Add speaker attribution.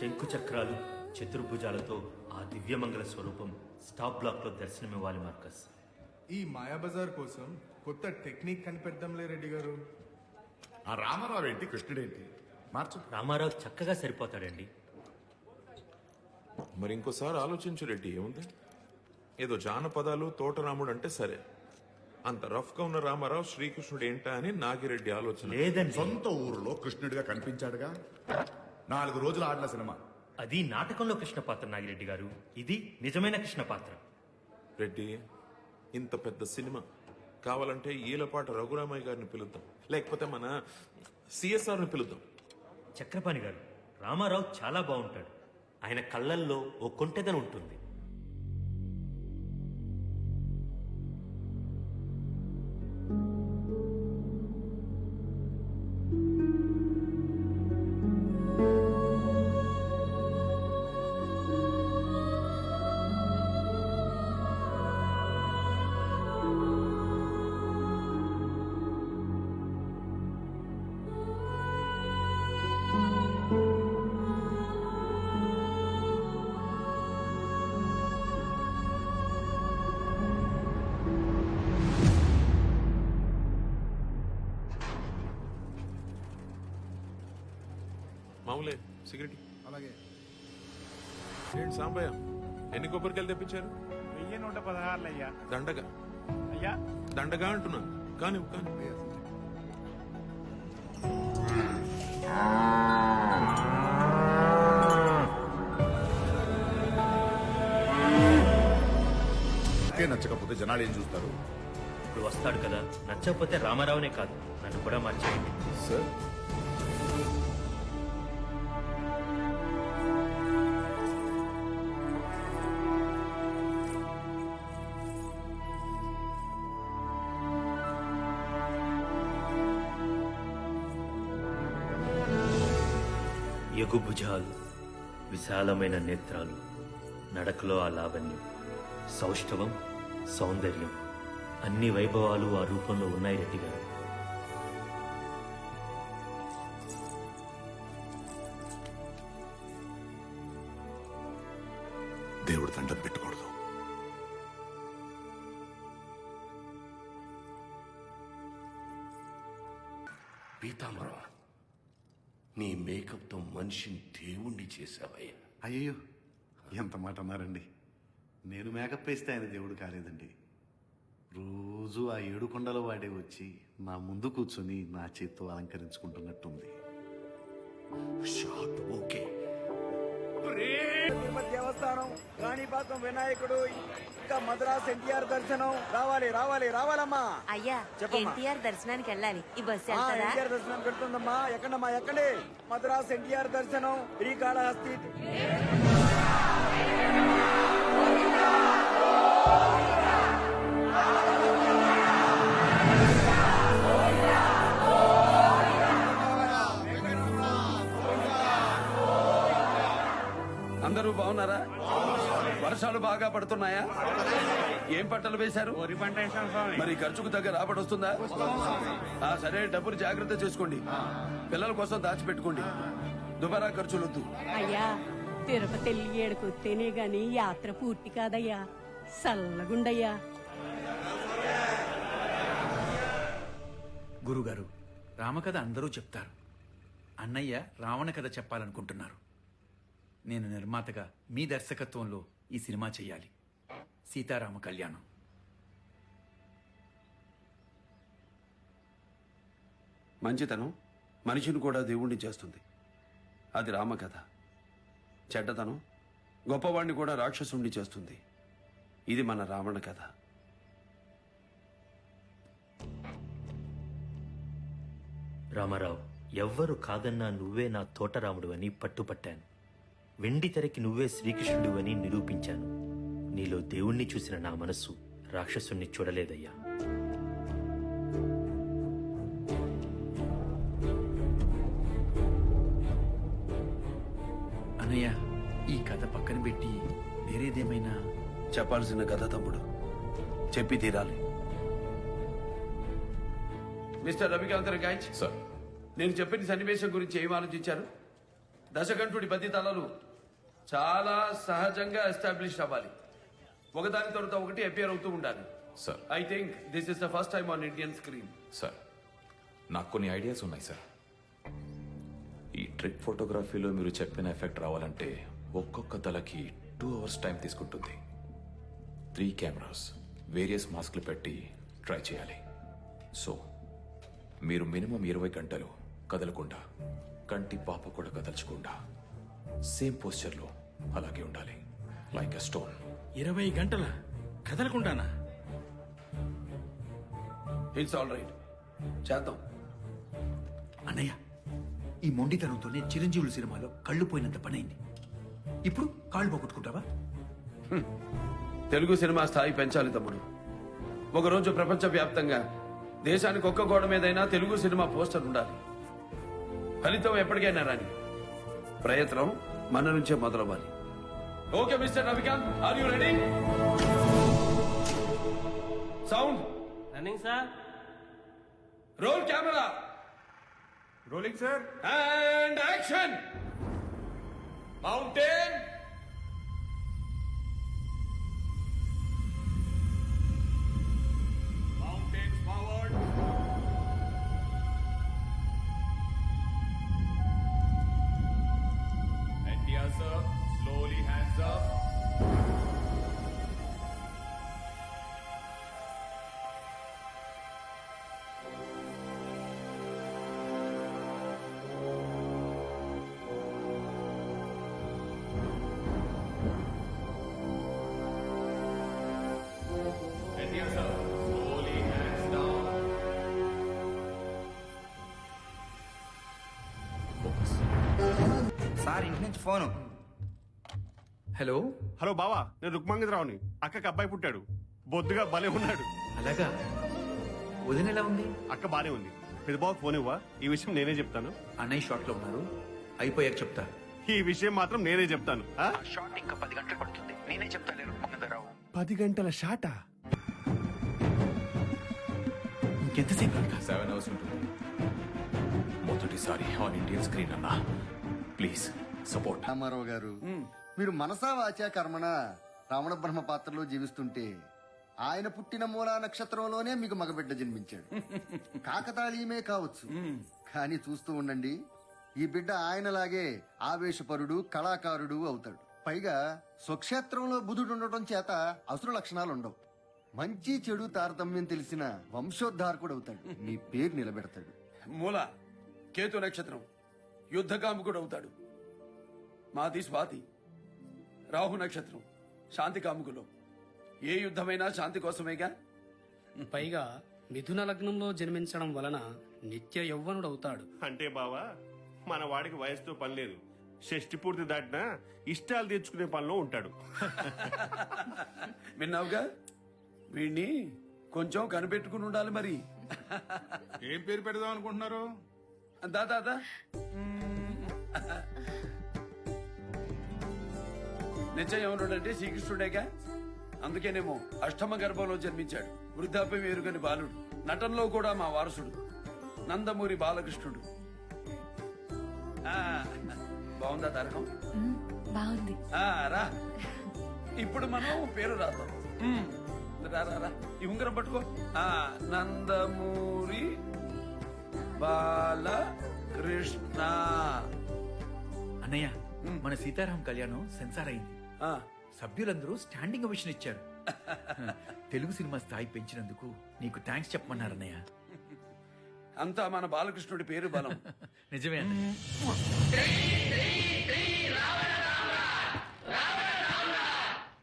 Speaker 1: శంకు చక్రాలు చతుర్భుజాలతో ఆ దివ్యమంగళ స్వరూపం స్టాప్ బ్లాక్లో దర్శనమివ్వాలి మార్కస్.
Speaker 2: ఈ మాయాబజార్ కోసం కొత్త టెక్నిక్ కనిపెడదాంలే రెడ్డి గారు.
Speaker 3: ఆ రామారావు ఏంటి కృష్ణుడేంటి మార్చు.
Speaker 1: రామారావు చక్కగా సరిపోతాడండి.
Speaker 4: మరి ఇంకోసారి ఆలోచించు రెడ్డి ఏముంది? ఏదో జానపదాలు తోటరాముడు అంటే సరే. అంత రఫ్గా ఉన్న రామారావు శ్రీకృష్ణుడు ఏంటా అని నాగిరెడ్డి ఆలోచన.
Speaker 1: లేదండి.
Speaker 3: సొంత ఊరిలో కృష్ణుడిగా కనిపించాడుగా? నాలుగు రోజులు ఆడిన సినిమా.
Speaker 1: అది నాటకంలో కృష్ణ పాత్ర నాగిరెడ్డి గారు. ఇది నిజమైన కృష్ణ పాత్ర
Speaker 4: రెడ్డి ఇంత పెద్ద సినిమా. కావాలంటే ఈలపాట రఘురామయ్య గారిని పిలుద్దాం. లేకపోతే మన సిఎస్ఆర్ని పిలుద్దాం.
Speaker 1: చక్రపాణి గారు రామారావు చాలా బాగుంటాడు. ఆయన కళ్ళల్లో ఓ కొంటెదనం ఉంటుంది.
Speaker 4: మామూలే సిగరెట్
Speaker 2: అలాగే.
Speaker 4: ఏంటి సాంబయ్య? ఎన్ని కొబ్బరికాయలు తెప్పించారు?
Speaker 5: వెయ్యి నూట పదహారులు అయ్యా.
Speaker 4: దండగా.
Speaker 5: అయ్యా.
Speaker 4: దండగా అంటున్నాను కానీ కానీ.
Speaker 3: నచ్చకపోతే జనాలు ఏం చూస్తారు?
Speaker 1: ఇప్పుడు వస్తాడు కదా. నచ్చకపోతే రామారావునే కాదు. నన్ను కూడా మార్చేయండి.
Speaker 3: సార్
Speaker 1: ఎగుభుజాలు విశాలమైన నేత్రాలు నడకలో ఆ లావణ్యం సౌష్ఠవం సౌందర్యం అన్ని వైభవాలు ఆ రూపంలో ఉన్నాయి రెడ్డి గారు.
Speaker 3: దేవుడు దండం పెట్టకూడదు.
Speaker 6: పీతాంబరం నీ మేకప్తో మనిషిని దేవుణ్ణి చేశావయ్యా.
Speaker 7: అయ్యో ఎంత మాట అన్నారండి. నేను మేకప్ వేస్తే ఆయన దేవుడు కాలేదండి. రోజు ఆ ఏడు కొండల వాడే వచ్చి నా ముందు కూర్చొని నా చేత్తో అలంకరించుకుంటున్నట్టుంది.
Speaker 6: Shot okay.
Speaker 8: తిరుపతి దేవస్థానం కాణిపాకం వినాయకుడు ఇంకా మద్రాస్ ఎన్టీఆర్ దర్శనం. రావాలి రావాలి రావాలమ్మా.
Speaker 9: అయ్యా. ఎన్టీఆర్ దర్శనానికి వెళ్ళాలి. ఈ బస్సు
Speaker 8: ఎన్టీఆర్ దర్శనం పెడుతుందమ్మా ఎక్కడమ్మా ఎక్కండి? మద్రాస్ ఎన్టీఆర్ దర్శనం శ్రీకాళహస్తి
Speaker 10: అందరూ బాగున్నారా? వర్షాలు బాగా పడుతున్నాయా? ఏం పంటలు వేశారు? మరి ఖర్చుకు తగ్గ రాబడి వస్తుందా? ఆ సరే డబ్బులు జాగ్రత్త చేసుకోండి. పిల్లల కోసం దాచిపెట్టుకోండి. దుబారా ఖర్చులొద్దు.
Speaker 11: అయ్యా తిరుపతి వెళ్ళి ఏడుకొస్తేనే గాని యాత్ర పూర్తి కాదయ్యా. సల్లగుండయ్యా.
Speaker 12: గురుగారు రామకథ అందరూ చెప్తారు. అన్నయ్య రావణ కథ చెప్పాలనుకుంటున్నారు. నేను నిర్మాతగా మీ దర్శకత్వంలో ఈ సినిమా చేయాలి సీతారామ కళ్యాణం.
Speaker 10: మంచితనం మనిషిని కూడా దేవుణ్ణి చేస్తుంది. అది రామకథ. చెడ్డతనం గొప్పవాణ్ణి కూడా రాక్షసుణ్ణి చేస్తుంది. ఇది మన రావణ కథ.
Speaker 1: రామారావు ఎవ్వరు కాదన్నా నువ్వే నా తోటరాముడు అని పట్టుపట్టాను. వెండి తెరకి నువ్వే శ్రీకృష్ణుడు అని నిరూపించాను. నీలో దేవుణ్ణి చూసిన నా మనస్సు రాక్షసుణ్ణి చూడలేదయ్యా.
Speaker 12: అన్నయ్య ఈ కథ పక్కన పెట్టి వేరేదేమైనా
Speaker 10: చెప్పాల్సిన కథ తమ్ముడు. చెప్పి తీరాలి. మిస్టర్ రవికాంత్ గాయచ్
Speaker 3: సార్.
Speaker 10: నేను చెప్పిన సన్నివేశం గురించి ఏం ఆలోచించారు? దశకంఠుడి పది తలలు చాలా సహజంగా ఎస్టాబ్లిష్ అవ్వాలి. ఒకదాని తర్వాత ఒకటి అపియర్ అవుతూ ఉండాలి.
Speaker 13: Sir
Speaker 10: I think this is the first time on Indian screen
Speaker 13: sir నాకు కొన్ని ఐడియాస్ ఉన్నాయి సార్ ఈ ట్రిక్ ఫోటోగ్రఫీలో మీరు చెప్పిన ఎఫెక్ట్ రావాలంటే ఒక్కొక్క తలకి టూ అవర్స్ టైం తీసుకుంటుంది. త్రీ కెమెరాస్ వేరియస్ మాస్క్లు పెట్టి ట్రై చేయాలి. సో మీరు మినిమం ఇరవై గంటలు కదలకుండా కంటి పాప కూడా కదల్చకుండా సేమ్ పోస్చర్లో అలాగే ఉండాలి. లైక్ ఎ స్టోన్
Speaker 7: ఇరవై గంటల కదలకుండానా?
Speaker 10: ఇట్స్ ఆల్ రైట్ చేద్దాం.
Speaker 12: అన్నయ్య ఈ మొండితనంతోనే చిరంజీవులు సినిమాలో కళ్ళు పోయినంత పనైంది. ఇప్పుడు కాళ్ళు పోగొట్టుకుంటావా?
Speaker 10: తెలుగు సినిమా స్థాయి పెంచాలి తమ్ముడు. ఒకరోజు ప్రపంచవ్యాప్తంగా దేశానికి ఒక్క గోడ మీదైనా తెలుగు సినిమా పోస్టర్ ఉండాలి. ఫలితం ఎప్పటికైనా రాని ప్రయత్నం మన నుంచే మొదలవ్వాలి. Okay mister Ravikanth. Are you ready sound
Speaker 7: running sir
Speaker 10: roll camera
Speaker 2: rolling sir
Speaker 10: and action mountain
Speaker 14: sir ఇంటి నుంచి ఫోను.
Speaker 12: హలో?
Speaker 7: హలో బావా నేను రుక్మంగరావుని అక్కకి అబ్బాయి పుట్టాడు. బొద్దుగా భలే ఉన్నాడు.
Speaker 12: అలాగా? వదిన ఎలా ఉంది?
Speaker 7: అక్క బానే ఉంది. పెద్ద బావ ఫోన్ ఇవ్వా? ఈ విషయం నేనే చెప్తాను.
Speaker 12: అన్నయ్య షాట్లో ఉన్నారు. అయిపోయాక చెప్తా.
Speaker 7: ఈ విషయం మాత్రం నేనే చెప్తాను. ఆ?
Speaker 12: షాట్ ఇంకా పది గంటలు పడుతుంది. నేనే చెప్తాను రుక్మంగరావు
Speaker 7: పది గంటల షాటా?
Speaker 12: ఇంకెంతసేపు? ఇంకా
Speaker 13: సెవెన్ అవర్స్ ఉంటుంది. మొదటిసారి ఆన్ ఇండియన్ స్క్రీన్ అన్నా. ప్లీజ్. సపోర్ట్.
Speaker 14: రామారావు గారు మీరు మనసా వాచా కర్మణ రావణ బ్రహ్మ పాత్రలో జీవిస్తుంటే ఆయన పుట్టిన మూలా నక్షత్రంలోనే మీకు మగబిడ్డ జన్మించాడు. కాకతాళీయమే కావచ్చు. కానీ చూస్తూ ఉండండి ఈ బిడ్డ ఆయనలాగే ఆవేశపరుడు కళాకారుడు అవుతాడు. పైగా స్వక్షేత్రంలో బుధుడు ఉండటం చేత అసురు లక్షణాలు ఉండవు. మంచి చెడు తారతమ్యం తెలిసిన వంశోద్ధారకుడు అవుతాడు. మీ పేరు నిలబెడతాడు.
Speaker 10: మూల కేతు నక్షత్రం యుద్ధకాముకుడు అవుతాడు. మాది స్వాతి. రాహు నక్షత్రం. శాంతి కాముకులు. ఏ యుద్ధమైనా శాంతి కోసమేగా?
Speaker 15: పైగా మిథున లగ్నంలో జన్మించడం వలన నిత్య యౌవనుడవుతాడు.
Speaker 7: అంటే బావా మన వాడికి వయసుతో పని లేదు. షష్టి పూర్తి దాటినా ఇష్టాలు తీర్చుకునే పనిలో ఉంటాడు.
Speaker 10: విన్నావుగా? వీణ్ణి కొంచెం కనిపెట్టుకుని ఉండాలి మరి.
Speaker 2: ఏం పేరు పెడదాం అనుకుంటున్నారు?
Speaker 10: దా. నిత్య యవనుడంటే శ్రీకృష్ణుడేగా? అందుకేనేమో అష్టమ గర్భంలో జన్మించాడు. వృద్ధాప్యం ఎరుగని బాలుడు. నటనలో కూడా మా వారసుడు. నందమూరి బాలకృష్ణుడు. ఆ, బాగుందా తారకం
Speaker 9: బాగుంది.
Speaker 10: ఆ, రా. ఇప్పుడు మనం పేరు రాద్దాం. రా ఈ ఉంగరం పట్టుకో. ఆ నందమూరి బాలకృష్ణ.
Speaker 12: అన్నయ్య మన సీతారాం కళ్యాణం సెన్సార్ అయింది. సభ్యులందరూ స్టాండింగ్ అవిషన్ ఇచ్చారు. తెలుగు సినిమా స్థాయి పెంచినందుకు నీకు థ్యాంక్స్ చెప్పమన్నారన్నయ్య
Speaker 10: అంతా మన బాలకృష్ణుడి పేరు బలం.
Speaker 12: నిజమే అన్నయ్య.